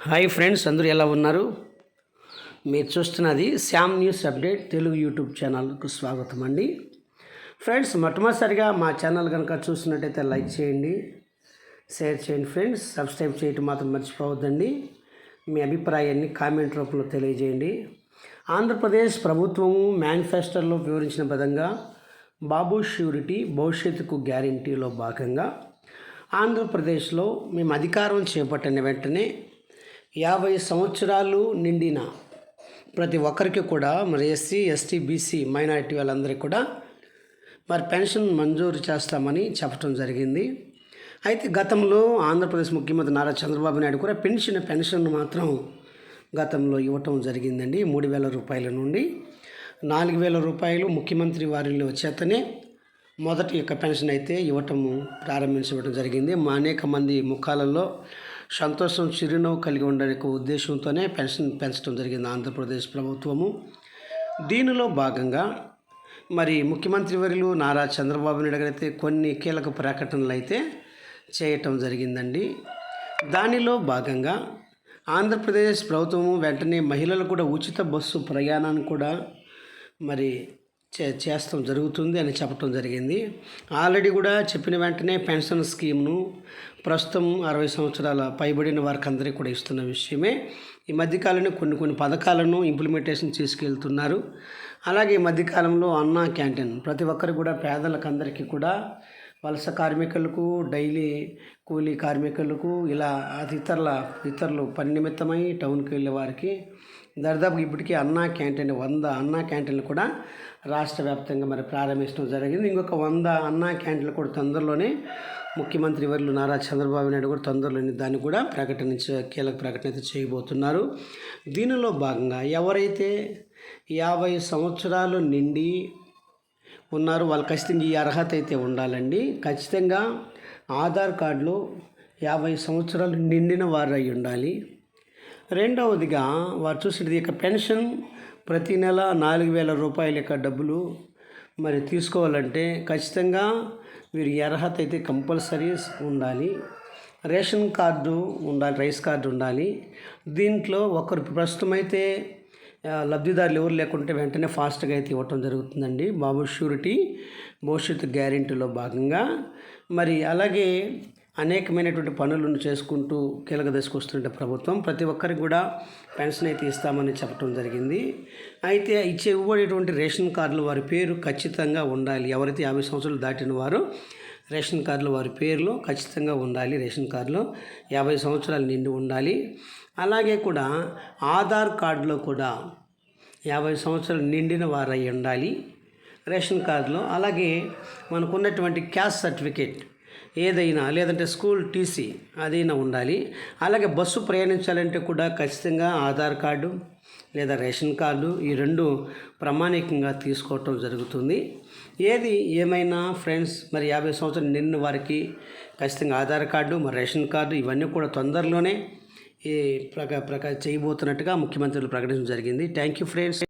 Hi friends అందరూ ఎలా ఉన్నారు? మీరు చూస్తున్నది Shyam news update Telugu YouTube ఛానల్కు స్వాగతం అండి. ఫ్రెండ్స్ మొట్టమొదటిసారిగా మా ఛానల్ కనుక చూసినట్టయితే లైక్ చేయండి షేర్ చేయండి ఫ్రెండ్స్ సబ్స్క్రైబ్ చేయటం మాత్రం మర్చిపోవద్దండి. మీ అభిప్రాయాన్ని కామెంట్ రూపంలో తెలియజేయండి. ఆంధ్రప్రదేశ్ ప్రభుత్వము మేనిఫెస్టోలో వివరించిన విధంగా బాబు ష్యూరిటీ భవిష్యత్తుకు గ్యారంటీలో భాగంగా ఆంధ్రప్రదేశ్లో మేము అధికారం చేపట్టిన వెంటనే యాభై సంవత్సరాలు నిండిన ప్రతి ఒక్కరికి కూడా మరి ఎస్సీ ఎస్టీ బీసీ మైనారిటీ వాళ్ళందరికీ కూడా మరి పెన్షన్ మంజూరు చేస్తామని చెప్పడం జరిగింది. అయితే గతంలో ఆంధ్రప్రదేశ్ ముఖ్యమంత్రి నారా చంద్రబాబు నాయుడు కూడా పెన్షన్ పెన్షన్ మాత్రం గతంలో ఇవ్వటం జరిగిందండి. మూడు వేల రూపాయల నుండి నాలుగు వేల రూపాయలు ముఖ్యమంత్రి వారిలో చేతనే మొదటి యొక్క పెన్షన్ అయితే ఇవ్వటము ప్రారంభించడం జరిగింది. అనేక మంది ముఖాలలో సంతోషం చిరునవ్వు కలిగి ఉండడానికి ఉద్దేశంతోనే పెన్షన్ పెంచడం జరిగింది ఆంధ్రప్రదేశ్ ప్రభుత్వము. దీనిలో భాగంగా మరి ముఖ్యమంత్రి వర్యులు నారా చంద్రబాబు నాయుడు గారు కొన్ని కీలక ప్రకటనలు అయితే చేయటం జరిగిందండి. దానిలో భాగంగా ఆంధ్రప్రదేశ్ ప్రభుత్వము వెంటనే మహిళలు కూడా ఉచిత బస్సు ప్రయాణాన్ని కూడా మరి చే చేస్తాం జరుగుతుంది అని చెప్పడం జరిగింది. ఆల్రెడీ కూడా చెప్పిన వెంటనే పెన్షన్ స్కీమ్ను ప్రస్తుతం అరవై సంవత్సరాల పైబడిన వారికి అందరికీ కూడా ఇస్తున్న విషయమే. ఈ మధ్యకాలంలో కొన్ని కొన్ని పథకాలను ఇంప్లిమెంటేషన్ తీసుకెళ్తున్నారు. అలాగే ఈ మధ్యకాలంలో అన్నా క్యాంటీన్ ప్రతి ఒక్కరు కూడా పేదలకు అందరికీ కూడా వలస కార్మికులకు డైలీ కూలీ కార్మికులకు ఇలా అది ఇతరుల ఇతరులు పని నిమిత్తమై టౌన్కి వెళ్ళే వారికి దరిదాపు ఇప్పటికీ అన్నా క్యాంటీన్ వంద అన్నా క్యాంటీన్లు కూడా రాష్ట్ర వ్యాప్తంగా మరి ప్రారంభించడం జరిగింది. ఇంకొక వంద అన్నా క్యాంటీన్లు కూడా తొందరలోనే ముఖ్యమంత్రి వర్యులు నారా చంద్రబాబు నాయుడు కూడా తొందరలోనే దాన్ని కూడా ప్రకటన కీలక ప్రకటన అయితే చేయబోతున్నారు. దీనిలో భాగంగా ఎవరైతే యాభై సంవత్సరాలు నిండి ఉన్నారు వాళ్ళు ఖచ్చితంగా ఈ అర్హత అయితే ఉండాలండి. ఖచ్చితంగా ఆధార్ కార్డులో యాభై సంవత్సరాలు నిండిన వారు అయి ఉండాలి. రెండవదిగా వారు చూసినది ఇక పెన్షన్ ప్రతి నెల నాలుగు వేల రూపాయల యొక్క డబ్బులు మరి తీసుకోవాలంటే ఖచ్చితంగా వీరి అర్హత అయితే కంపల్సరీ ఉండాలి. రేషన్ కార్డు ఉండాలి రైస్ కార్డు ఉండాలి. దీంట్లో ఒకరు ప్రస్తుతం అయితే లబ్ధిదారులు ఎవరు లేకుంటే వెంటనే ఫాస్ట్గా అయితే ఇవ్వటం జరుగుతుందండి. బాబు షూరిటీ భవిష్యత్తు గ్యారెంటీలో భాగంగా. మరి అలాగే అనేకమైనటువంటి పనులను చేసుకుంటూ కీలక దశకు వస్తుంటే ప్రభుత్వం ప్రతి ఒక్కరికి కూడా పెన్షన్ అయితే ఇస్తామని చెప్పడం జరిగింది. అయితే ఇచ్చే ఇవ్వబడేటువంటి రేషన్ కార్డులు వారి పేరు ఖచ్చితంగా ఉండాలి. ఎవరైతే యాభై సంవత్సరాలు దాటిన వారు రేషన్ కార్డులు వారి పేర్లు ఖచ్చితంగా ఉండాలి. రేషన్ కార్డులో యాభై సంవత్సరాలు నిండి ఉండాలి. అలాగే కూడా ఆధార్ కార్డులో కూడా యాభై సంవత్సరాలు నిండిన వారై ఉండాలి. రేషన్ కార్డులో అలాగే మనకున్నటువంటి క్యాస్ట్ సర్టిఫికేట్ ఏదైనా లేదంటే స్కూల్ టీసీ అదైనా ఉండాలి. అలాగే బస్సు ప్రయాణించాలంటే కూడా ఖచ్చితంగా ఆధార్ కార్డు లేదా రేషన్ కార్డు ఈ రెండు ప్రామాణికంగా తీసుకోవటం జరుగుతుంది. ఏది ఏమైనా ఫ్రెండ్స్ మరి యాభై సంవత్సరాలు నిన్న వారికి ఖచ్చితంగా ఆధార్ కార్డు మరి రేషన్ కార్డు ఇవన్నీ కూడా తొందరలోనే ఈ ప్రక ప్రక చేయబోతున్నట్టుగా ముఖ్యమంత్రులు ప్రకటించడం జరిగింది. Thank you friends.